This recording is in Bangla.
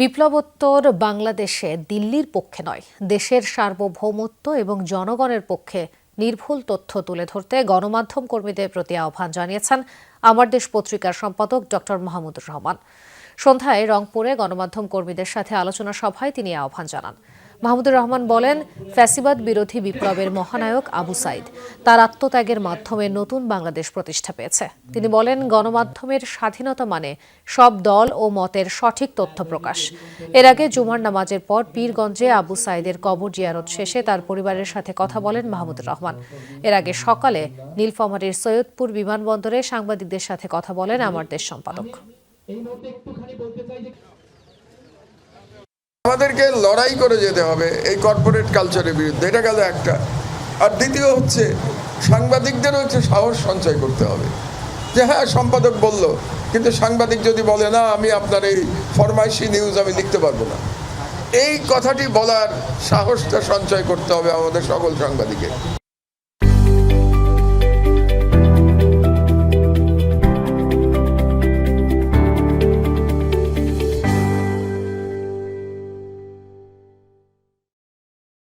বিপ্লবোত্তর বাংলাদেশে দিল্লির পক্ষে নয়, দেশের সার্বভৌমত্ব এবং জনগণের পক্ষে নির্ভুল তথ্য তুলে ধরতে গণমাধ্যম কর্মীদের প্রতি আহ্বান জানিয়েছেন আমার দেশ পত্রিকার সম্পাদক ডক্টর মাহমুদুর রহমান। সন্ধ্যায় রংপুরে গণমাধ্যম কর্মীদের সাথে আলোচনা সভায় তিনি আহ্বান জানান। মাহমুদুর রহমান বলেন, ফ্যাসিবাদ বিরোধী বিপ্লবের মহানায়ক আবু সাইদ। তার আত্মত্যাগের মাধ্যমে নতুন বাংলাদেশ প্রতিষ্ঠা পেয়েছে। তিনি বলেন, গণমাধ্যমের স্বাধীনতা মানে সব দল ও মতের সঠিক তথ্য প্রকাশ। এর আগে জুমার নামাজের পর পীরগঞ্জে আবু সাইদের কবর জিয়ারত শেষে তার পরিবারের সাথে কথা বলেন মাহমুদুর রহমান। এর আগে সকালে নীলফামারীর সৈয়দপুর বিমানবন্দরে সাংবাদিকদের সাথে কথা বলেন আমার দেশ সম্পাদক। আমাদেরকে লড়াই করে যেতে হবে এই কর্পোরেট কালচারের বিরুদ্ধে। এটা গেল একটা। আর দ্বিতীয় হচ্ছে, সাংবাদিকদেরও হচ্ছে সাহস সঞ্চয় করতে হবে। যে হ্যাঁ সম্পাদক বলল, কিন্তু সাংবাদিক যদি বলে, না, আমি আপনার এই ফরমাইশি নিউজ আমি লিখতে পারব না। এই কথাটি বলার সাহসটা সঞ্চয় করতে হবে আমাদের সকল সাংবাদিকের।